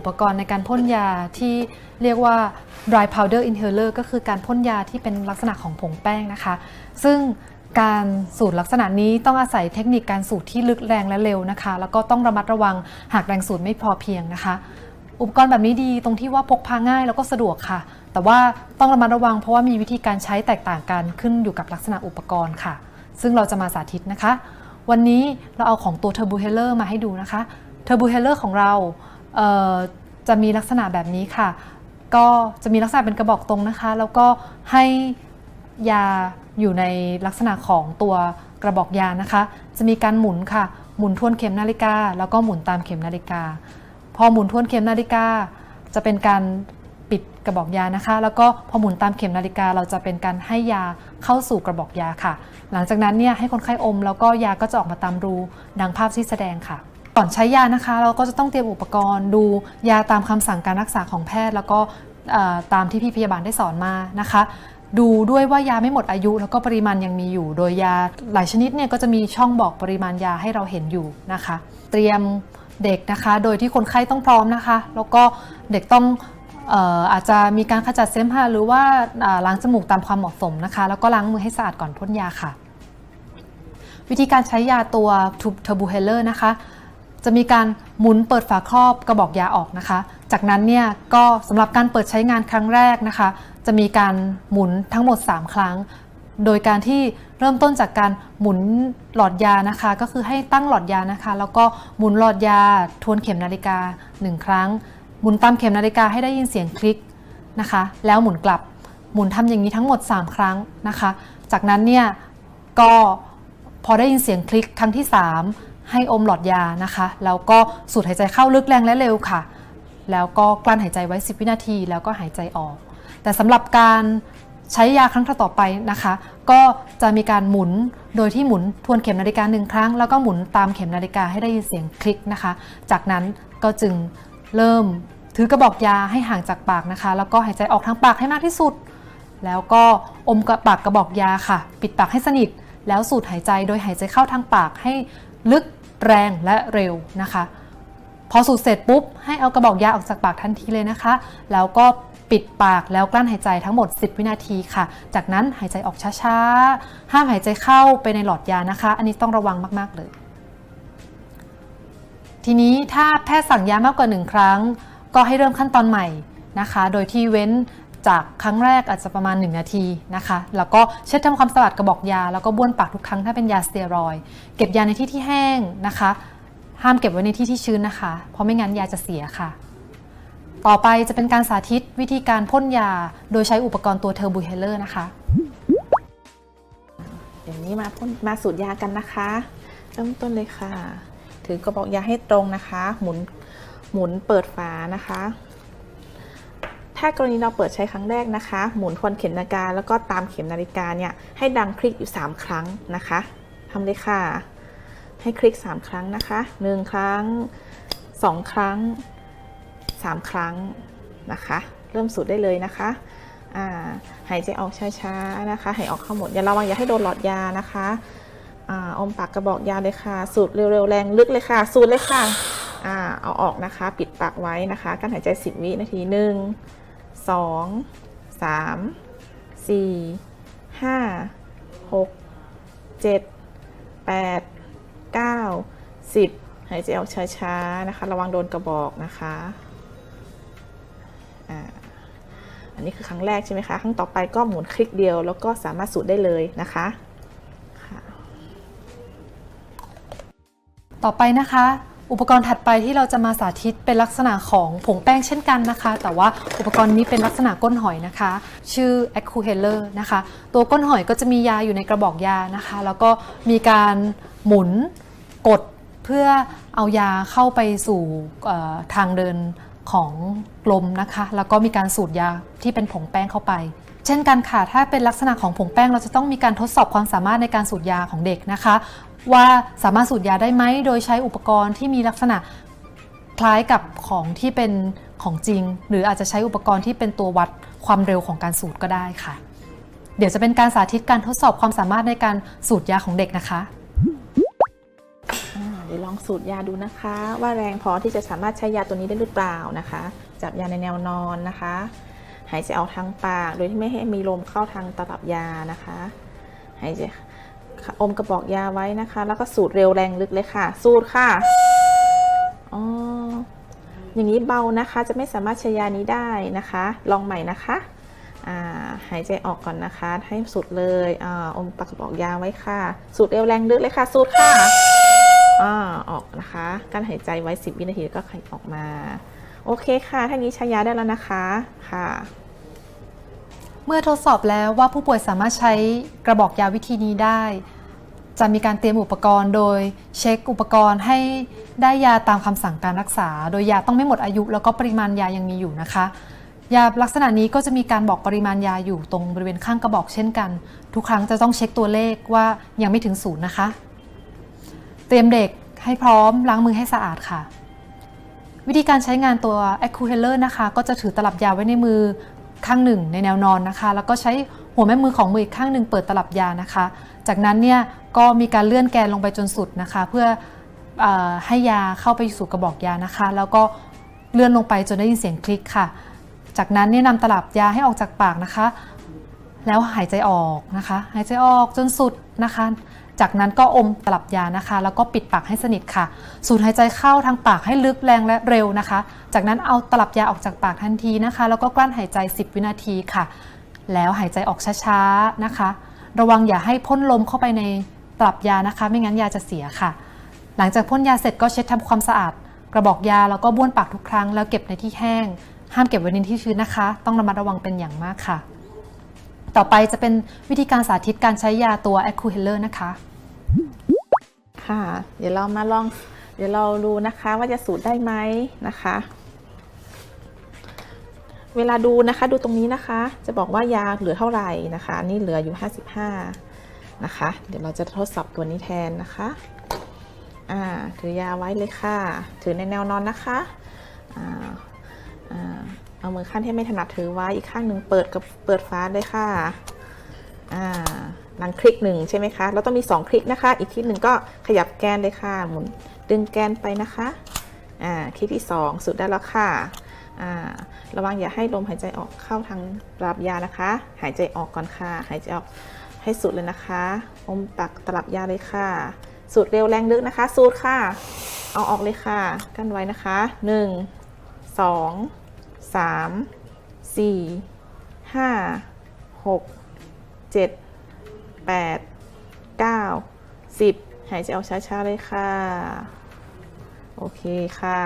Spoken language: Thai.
อุปกรณ์ในการพ่นยาที่เรียกว่า dry powder inhaler ก็คือการพ่นยาที่เป็นลักษณะของผงแป้งนะคะ ซึ่งการสูตรลักษณะนี้ต้องอาศัยเทคนิคการสูตรที่ลึกแรงและเร็วนะคะ แล้วก็ต้องระมัดระวังหากแรงสูตรไม่พอเพียงนะคะ อุปกรณ์แบบนี้ดีตรงที่ว่าพกพาง่ายแล้วก็สะดวกค่ะ แต่ว่าต้องระมัดระวังเพราะว่ามีวิธีการใช้แตกต่างกันขึ้นอยู่กับลักษณะอุปกรณ์ค่ะ ซึ่งเราจะมาสาธิตนะคะ วันนี้เราเอาของตัว Turbo Healer มาให้ดูนะคะ Turbo Healer ของเรา จะมีลักษณะแบบนี้ค่ะ ก็จะมีลักษณะเป็นกระบอกตรงนะคะ แล้วก็ให้ยาอยู่ในลักษณะของตัวกระบอกยานะคะ จะมีการหมุนค่ะ หมุนทวนเข็มนาฬิกา แล้วก็หมุนตามเข็มนาฬิกา พอหมุนทวนเข็มนาฬิกา จะเป็นการปิดกระบอกยานะคะ แล้วก็พอหมุนตามเข็มนาฬิกา เราจะเป็นการให้ยาเข้าสู่กระบอกยาค่ะ หลังจากนั้นเนี่ยให้คนไข้อม แล้วก็ยาก็จะออกมาตามรูดังภาพที่แสดงค่ะ ก่อนใช้ยานะคะ เราก็จะต้องเตรียมอุปกรณ์ ดูยาตามคำสั่งการรักษาของแพทย์ แล้วก็ตามที่พี่พยาบาลได้สอนมานะคะ ดูด้วยว่ายาไม่หมดอายุ แล้วก็ปริมาณยังมีอยู่ โดยยาหลายชนิดเนี่ยก็จะมีช่องบอกปริมาณยาให้เราเห็นอยู่นะคะ เตรียมเด็กนะคะ โดยที่คนไข้ต้องพร้อมนะคะ แล้วก็เด็กต้องเอ่อาจจะมีการขจัดเสมหะหรือว่าาล้างจมูกตามความเหมาะสมนะคะ แล้วก็ล้างมือให้สะอาดก่อนพ่นยาค่ะ วิธีการใช้ยาตัวทูเทอร์บูเฮเลอร์นะคะ จะมีการหมุนเปิดฝาครอบกระบอกยาออกนะคะ จากนั้นเนี่ยก็สำหรับการเปิดใช้งานครั้งแรกนะคะ จะมีการหมุนทั้งหมด 3 ครั้ง โดยการที่เริ่มต้นจากการหมุนหลอดยานะคะ ก็คือให้ตั้งหลอดยานะคะ แล้วก็หมุนหลอดยาทวนเข็มนาฬิกา 1 ครั้ง หมุนตามเข็มนาฬิกาให้ได้ยินเสียงคลิกนะคะ แล้วหมุนกลับหมุนทำอย่างนี้ทั้งหมด 3 ครั้งนะคะ จากนั้นเนี่ยก็พอได้ยินเสียงคลิกครั้งที่ 3 ให้อมหลอดยานะคะ แล้วก็สูดหายใจเข้าลึกแรงและเร็วค่ะ แล้วก็กลั้นหายใจไว้ 10 วินาที แล้วก็หายใจออก แต่สำหรับการใช้ยาครั้งต่อไปนะคะ ก็จะมีการหมุนโดยที่หมุนทวนเข็มนาฬิกาหนึ่งครั้ง แล้วก็หมุนตามเข็มนาฬิกาให้ได้ยินเสียงคลิกนะคะ จากนั้นก็จึงเริ่มถือกระบอกยาให้ห่างจากปากนะคะ แล้วก็หายใจออกทางปากให้มากที่สุด แล้วก็อมกระปากกระบอกยาค่ะ ปิดปากให้สนิท แล้วสูดหายใจโดยหายใจเข้าทางปากให้ลึก แรงและเร็วนะคะ พอสูดเสร็จปุ๊บ ให้เอากระบอกยาออกจากปากทันทีเลยนะคะ แล้วก็ปิดปากแล้วกลั้นหายใจทั้งหมด 10 วินาทีค่ะ จากนั้นหายใจออกช้าๆ ห้ามหายใจเข้าไปในหลอดยานะคะ อันนี้ต้องระวังมากๆเลย ทีนี้ถ้าแพทย์สั่งยามากกว่า 1 ครั้ง ก็ให้เริ่มขั้นตอนใหม่นะคะ โดยที่เว้น จากครั้งแรกอาจจะประมาณ 1 นาทีนะคะ แล้วก็เช็ดทำความสะอาดกระบอกยา แล้วก็บ้วนปากทุกครั้งถ้าเป็นยาสเตียรอย เก็บยาในที่ที่แห้งนะคะ ห้ามเก็บไว้ในที่ที่ชื้นนะคะ เพราะไม่งั้นยาจะเสียค่ะ ต่อไปจะเป็นการสาธิตวิธีการพ่นยาโดยใช้อุปกรณ์ตัวเทอร์บูเฮเลอร์นะคะเดี๋ยวนี้มาพ่นมาสูตรยากันนะคะเริ่มต้นเลยค่ะ ถือกระบอกยาให้ตรงนะคะ หมุนหมุนเปิดฝานะคะ ถ้ากรณีเราเปิดใช้ครั้งแรกนะคะ หมุนทวนเข็มนาฬิกาแล้วก็ตามเข็มนาฬิกาเนี่ยให้ดังคลิกอยู่ 3 ครั้งนะคะทำเลยค่ะ ให้คลิก 3 ครั้งนะคะ 1 ครั้ง 2 ครั้ง 3 ครั้งนะคะ เริ่มสูดได้เลยนะคะาหายใจออกช้าๆนะคะ หายออกเข้าหมด อย่าระวังอย่าให้โดนหลอดยานะคะออมปากกระบอกยาเลยค่ะ สูดเร็วๆแรงลึกเลยค่ะ สูดเลยค่ะอเอาออกนะคะ ปิดปากไว้นะคะ การหายใจ 10 วินาทีหนึ่ง สองสามสี่ห้าหกเจ็ดแปดเก้าสิบหายใจออกช้าๆนะคะ ระวังโดนกระบอกนะคะอ่าอันนี้คือครั้งแรกใช่ไหมคะ ครั้งต่อไปก็หมุนคลิกเดียว แล้วก็สามารถสูดได้เลยนะคะค่ะต่อไปนะคะ อุปกรณ์ถัดไปที่เราจะมาสาธิตเป็นลักษณะของผงแป้งเช่นกันนะคะ แต่ว่าอุปกรณ์นี้เป็นลักษณะก้นหอยนะคะ ชื่อ a c c u h e l e r นะคะ ตัวก้นหอยก็จะมียาอยู่ในกระบอกยานะคะ แล้วก็มีการหมุนกดเพื่อเอายาเข้าไปสู่ทางเดินของลมนะคะ แล้วก็มีการสูดยาที่เป็นผงแป้งเข้าไป เช่นกันค่ะ ถ้าเป็นลักษณะของผงแป้งเราจะต้องมีการทดสอบความสามารถในการสูดยาของเด็กนะคะ ว่าสามารถสูดยาได้ไหม โดยใช้อุปกรณ์ที่มีลักษณะคล้ายกับของที่เป็นของจริง หรืออาจจะใช้อุปกรณ์ที่เป็นตัววัดความเร็วของการสูดก็ได้ค่ะ เดี๋ยวจะเป็นการสาธิตการทดสอบความสามารถในการสูดยาของเด็กนะคะเดี๋ยวลองสูตรยาดูนะคะ ว่าแรงพอที่จะสามารถใช้ยาตัวนี้ได้หรือเปล่านะคะ จับยาในแนวนอนนะคะ หายใจออกทางปากโดยที่ไม่ให้มีลมเข้าทางตลับยานะคะ หายใจ อมกระบอกยาไว้นะคะ แล้วก็สูดเร็วแรงลึกเลยค่ะ สูดค่ะอ๋ออย่างนี้เบานะคะจะไม่สามารถใช้ยานี้ได้นะคะ ลองใหม่นะคะหายใจออกก่อนนะคะ ให้สุดเลยออมปากกระบอกยาไว้ค่ะ สูดเร็วแรงลึกเลยค่ะ สูดค่ะอ่ออกนะคะการหายใจไว้ 10 วินาทีแล้วก็คายออกมา โอเคค่ะท่านี้ใช้ยาได้แล้วนะคะค่ะ เมื่อทดสอบแล้วว่าผู้ป่วยสามารถใช้กระบอกยาวิธีนี้ได้ จะมีการเตรียมอุปกรณ์โดยเช็คอุปกรณ์ให้ได้ยาตามคำสั่งการรักษา โดยยาต้องไม่หมดอายุ แล้วก็ปริมาณยายังมีอยู่นะคะ ยาลักษณะนี้ก็จะมีการบอกปริมาณยาอยู่ตรงบริเวณข้างกระบอกเช่นกัน ทุกครั้งจะต้องเช็คตัวเลขว่ายังไม่ถึงศูนย์นะคะ เตรียมเด็กให้พร้อมล้างมือให้สะอาดค่ะ วิธีการใช้งานตัว a c u h e l e r นะคะ ก็จะถือตลับยาไว้ในมือข้างหนึ่งในแนวนอนนะคะ แล้วก็ใช้หัวแม่มือของมืออีกข้างหนึ่งเปิดตลับยานะคะ จากนั้นเนี่ยก็มีการเลื่อนแกนลงไปจนสุดนะคะ เพื่อเออให้ยาเข้าไปสู่กระบอกยานะคะ แล้วก็เลื่อนลงไปจนได้ยินเสียงคลิกค่ะ จากนั้นเนี่ยนำตลับยาให้ออกจากปากนะคะ แล้วหายใจออกนะคะ หายใจออกจนสุดนะคะ จากนั้นก็อมตลับยานะคะ แล้วก็ปิดปากให้สนิทค่ะ สูดหายใจเข้าทางปากให้ลึกแรงและเร็วนะคะ จากนั้นเอาตลับยาออกจากปากทันทีนะคะ แล้วก็กลั้นหายใจ 10 วินาทีค่ะ แล้วหายใจออกช้าๆนะคะ ระวังอย่าให้พ่นลมเข้าไปในตลับยานะคะ ไม่งั้นยาจะเสียค่ะ หลังจากพ่นยาเสร็จก็เช็ดทำความสะอาด กระบอกยาแล้วก็บ้วนปากทุกครั้ง แล้วเก็บในที่แห้ง ห้ามเก็บไว้ในที่ชื้นนะคะ ต้องระมัดระวังเป็นอย่างมากค่ะ ต่อไปจะเป็นวิธีการสาธิตการใช้ยาตัว a c u h e l e r นะคะ ค่ะ เดี๋ยวเรามาลอง เดี๋ยวเราดูนะคะว่าจะสูตรได้ไหมนะคะ เวลาดูนะคะดูตรงนี้นะคะ จะบอกว่ายาเหลือเท่าไหร่นะคะ นี่เหลืออยู่ 55 นะคะ เดี๋ยวเราจะทดสอบตัวนี้แทนนะคะอ่าถือยาไว้เลยค่ะ ถือในแนวนอนนะคะอ่าอ่าเอามือข้างที่ไม่ถนัดถือไว้อีกข้างหนึ่งเปิดกับเปิดฟ้าเลยค่ะอ่าหลังคลิกหนึ่งใช่ไหมคะเราต้องมี 2 คลิกนะคะ อีกคลิกหนึ่งก็ขยับแกนเลยค่ะหมุนดึงแกนไปนะคะอ่าคลิกที่ 2 สุดได้แล้วค่ะ ระวังอย่าให้ลมหายใจออกเข้าทางตลับยานะคะ หายใจออกก่อนค่ะ หายใจออกให้สุดเลยนะคะ อมปากตลับยาเลยค่ะ สูดเร็วแรงลึกนะคะ สูดค่ะ เอาออกเลยค่ะ กั้นไว้นะคะ 1 2 3 4 5 6 7 8 9 10 หายใจออกช้าๆเลยค่ะ โอเคค่ะ